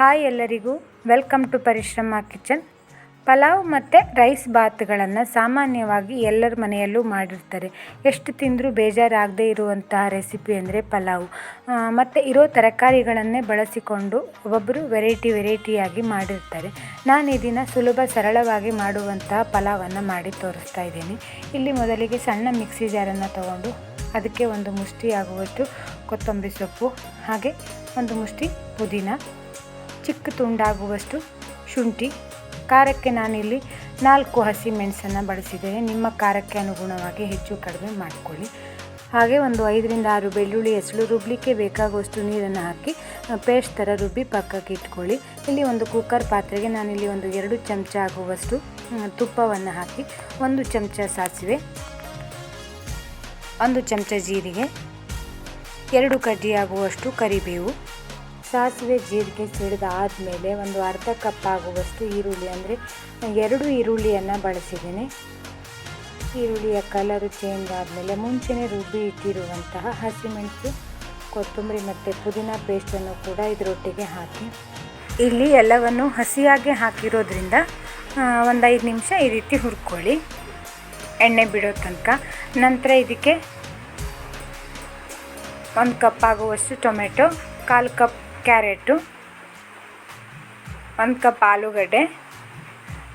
Hi ಎಲ್ಲರಿಗೂ, welcome to Parishrama kitchen. Pulao ಮತ್ತು rice ಬಾತ್ಗಳನ್ನು ಸಾಮಾನ್ಯವಾಗಿ ಎಲ್ಲರ ಮನೆಯಲ್ಲೂ ಮಾಡಿರ್ತಾರೆ. ಎಷ್ಟು ತಿಂದರೂ ಬೇಜಾರಾಗದೇ ಇರುವಂತಹ ರೆಸಿಪಿ ಅಂದರೆ ಪಲಾವ್. ಮತ್ತು ಇರೋ ತರಕಾರಿಗಳನ್ನೇ ಬಳಸಿಕೊಂಡು ಒಬ್ಬೊಬ್ಬರು ವೆರೈಟಿ ವೆರೈಟಿಯಾಗಿ ಮಾಡಿರ್ತಾರೆ. ನಾನು ಇದನ್ನ ಸುಲಭ ಸರಳವಾಗಿ ಮಾಡುವಂತಹ ಪಲಾವನ್ನು ಮಾಡಿ ತೋರಿಸ್ತಾ ಇದ್ದೀನಿ. ಇಲ್ಲಿ ಮೊದಲಿಗೆ ಸಣ್ಣ ಮಿಕ್ಸಿ ಜಾರನ್ನು ತಗೊಂಡು ಅದಕ್ಕೆ ಒಂದು ಮುಷ್ಟಿ ಆಗುವಷ್ಟು ಕೊತ್ತಂಬರಿ ಸೊಪ್ಪು, ಹಾಗೆ ಒಂದು ಮುಷ್ಟಿ ಪುದೀನ. ಚಿಕ್ಕ ತುಂಡಾಗುವಷ್ಟು ಶುಂಠಿ. ಖಾರಕ್ಕೆ ನಾನಿಲ್ಲಿ ನಾಲ್ಕು ಹಸಿ ಮೆಣಸನ್ನು ಬಳಸಿದ್ದೇನೆ. ನಿಮ್ಮ ಖಾರಕ್ಕೆ ಅನುಗುಣವಾಗಿ ಹೆಚ್ಚು ಕಡಿಮೆ ಮಾಡಿಕೊಳ್ಳಿ. ಹಾಗೆ ಒಂದು ಐದರಿಂದ ಆರು ಬೆಳ್ಳುಳ್ಳಿ ಹೆಸಳು ರುಬ್ಬಲಿಕ್ಕೆ ಬೇಕಾಗುವಷ್ಟು ನೀರನ್ನು ಹಾಕಿ ಪೇಸ್ಟ್ ಥರ ರುಬ್ಬಿ ಪಕ್ಕಕ್ಕೆ ಇಟ್ಕೊಳ್ಳಿ. ಇಲ್ಲಿ ಒಂದು ಕುಕ್ಕರ್ ಪಾತ್ರೆಗೆ ನಾನಿಲ್ಲಿ ಒಂದು ಎರಡು ಚಮಚ ಆಗುವಷ್ಟು ತುಪ್ಪವನ್ನು ಹಾಕಿ ಒಂದು ಚಮಚ ಸಾಸಿವೆ, ಒಂದು ಚಮಚ ಜೀರಿಗೆ, ಎರಡು ಕಡ್ಡಿ ಕರಿಬೇವು ಸಾಸಿವೆ ಜೀರಿಗೆ ಸಿಡಿದ ಆದಮೇಲೆ ಒಂದು ಅರ್ಧ ಕಪ್ ಆಗುವಷ್ಟು ಈರುಳ್ಳಿ, ಅಂದರೆ ಎರಡು ಈರುಳ್ಳಿಯನ್ನು ಬಳಸಿದ್ದೀನಿ. ಈರುಳ್ಳಿಯ ಕಲರು ಚೇಂಜ್ ಆದಮೇಲೆ ಮುಂಚೆನೇ ರುಬ್ಬಿ ಇಟ್ಟಿರುವಂತಹ ಹಸಿಮೆಣಸು, ಕೊತ್ತಂಬರಿ ಮತ್ತು ಪುದೀನ ಪೇಸ್ಟನ್ನು ಕೂಡ ಇದರೊಟ್ಟಿಗೆ ಹಾಕಿ. ಇಲ್ಲಿ ಎಲ್ಲವನ್ನು ಹಸಿಯಾಗಿ ಹಾಕಿರೋದ್ರಿಂದ ಒಂದು ಐದು ನಿಮಿಷ ಈ ರೀತಿ ಹುರ್ಕೊಳ್ಳಿ. ಎಣ್ಣೆ ಬಿಡೋ ತನಕ. ನಂತರ ಇದಕ್ಕೆ ಒಂದು ಕಪ್ ಆಗುವಷ್ಟು ಟೊಮೆಟೊ, ಕಾಲು ಕಪ್ ಕ್ಯಾರೆಟು, ಒಂದು ಕಪ್ ಆಲೂಗಡ್ಡೆ,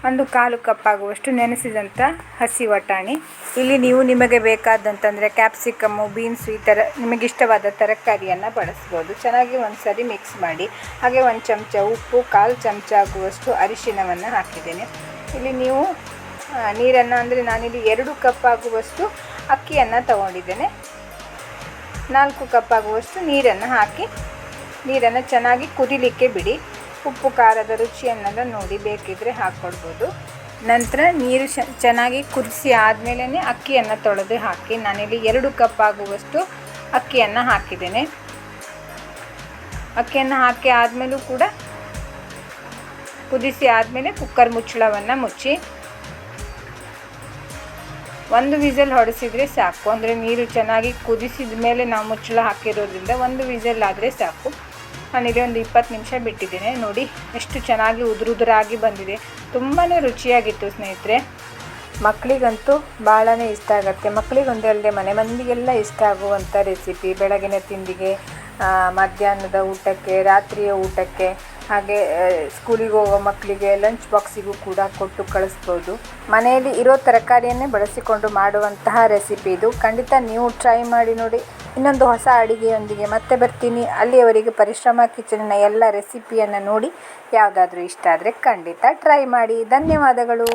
ಒಂದು ಕಾಲು ಕಪ್ ಆಗುವಷ್ಟು ನೆನೆಸಿದಂಥ ಹಸಿ ವಟಾಣಿ. ಇಲ್ಲಿ ನೀವು ನಿಮಗೆ ಬೇಕಾದಂತಂದರೆ ಕ್ಯಾಪ್ಸಿಕಮ್ಮು, ಬೀನ್ಸು ಈ ಥರ ನಿಮಗಿಷ್ಟವಾದ ತರಕಾರಿಯನ್ನು ಬಳಸ್ಬೋದು. ಚೆನ್ನಾಗಿ ಒಂದು ಸರಿ ಮಿಕ್ಸ್ ಮಾಡಿ, ಹಾಗೆ ಒಂದು ಚಮಚ ಉಪ್ಪು, ಕಾಲು ಚಮಚ ಆಗುವಷ್ಟು ಅರಿಶಿನವನ್ನು ಹಾಕಿದ್ದೇನೆ. ಇಲ್ಲಿ ನೀವು ನೀರನ್ನು ಅಂದರೆ ನಾನಿಲ್ಲಿ ಎರಡು ಕಪ್ ಆಗುವಷ್ಟು ಅಕ್ಕಿಯನ್ನು ತಗೊಂಡಿದ್ದೇನೆ. ನಾಲ್ಕು ಕಪ್ ಆಗುವಷ್ಟು ನೀರನ್ನು ಹಾಕಿ ನೀರನ್ನು ಚೆನ್ನಾಗಿ ಕುದಿಲಿಕ್ಕೆ ಬಿಡಿ. ಉಪ್ಪು, ಖಾರದ ರುಚಿಯನ್ನೆಲ್ಲ ನೋಡಿ ಬೇಕಿದ್ದರೆ ಹಾಕ್ಕೊಡ್ಬೋದು ನಂತರ ನೀರು ಚೆನ್ನಾಗಿ ಕುದಿಸಿ ಆದಮೇಲೆ ಅಕ್ಕಿಯನ್ನು ತೊಳೆದು ಹಾಕಿ, ನಾನಿಲ್ಲಿ ಎರಡು ಕಪ್ ಆಗುವಷ್ಟು ಅಕ್ಕಿಯನ್ನು ಹಾಕಿದ್ದೇನೆ. ಅಕ್ಕಿಯನ್ನು ಹಾಕಿ ಆದಮೇಲೂ ಕೂಡ ಕುದಿಸಿ ಆದಮೇಲೆ ಕುಕ್ಕರ್ ಮುಚ್ಚಳವನ್ನು ಮುಚ್ಚಿ. ಒಂದು ವಿಸಲ್ ಹೊಡೆಸಿದರೆ ಸಾಕು. ಅಂದರೆ ನೀರು ಚೆನ್ನಾಗಿ ಕುದಿಸಿದ ಮೇಲೆ ನಾವು ಮುಚ್ಚಳ ಹಾಕಿರೋದ್ರಿಂದ ಒಂದು ವಿಸಲ್ ಆದರೆ ಸಾಕು. ನಾನಿಲ್ಲಿ ಒಂದು ಇಪ್ಪತ್ತು ನಿಮಿಷ ಬಿಟ್ಟಿದ್ದೀನಿ. ನೋಡಿ, ಎಷ್ಟು ಚೆನ್ನಾಗಿ ಉದುರುದುರಾಗಿ ಬಂದಿದೆ. ತುಂಬಾ ರುಚಿಯಾಗಿತ್ತು ಸ್ನೇಹಿತರೆ. ಮಕ್ಕಳಿಗಂತೂ ಭಾಳನೇ ಇಷ್ಟ ಆಗುತ್ತೆ. ಮಕ್ಕಳಿಗೊಂದೇ ಅಲ್ಲದೆ ಮನೆ ಮಂದಿಗೆಲ್ಲ ಇಷ್ಟ ಆಗುವಂಥ ರೆಸಿಪಿ, ಬೆಳಗಿನ ತಿಂಡಿಗೆ ಮಧ್ಯಾಹ್ನದ ಊಟಕ್ಕೆ, ರಾತ್ರಿಯ ಊಟಕ್ಕೆ, ಹಾಗೆ ಸ್ಕೂಲಿಗೆ ಹೋಗೋ ಮಕ್ಕಳಿಗೆ ಲಂಚ್ ಬಾಕ್ಸಿಗೂ ಕೂಡ ಕೊಟ್ಟು ಕಳಿಸ್ಬೋದು. ಮನೆಯಲ್ಲಿ ಇರೋ ತರಕಾರಿಯನ್ನೇ ಬಳಸಿಕೊಂಡು ಮಾಡುವಂತಹ ರೆಸಿಪಿ ಇದು. ಖಂಡಿತ ನೀವು ಟ್ರೈ ಮಾಡಿ ನೋಡಿ. ಇನ್ನೊಂದು ಹೊಸ ಅಡುಗೆಯೊಂದಿಗೆ ಮತ್ತೆ ಬರ್ತೀನಿ. ಅಲ್ಲಿಯವರೆಗೆ ಪರಿಶ್ರಮ, ಕಿಚನಿನ ಎಲ್ಲ ರೆಸಿಪಿಯನ್ನು ನೋಡಿ, ಯಾವುದಾದ್ರೂ ಇಷ್ಟ ಆದರೆ ಖಂಡಿತ ಟ್ರೈ ಮಾಡಿ. ಧನ್ಯವಾದಗಳು.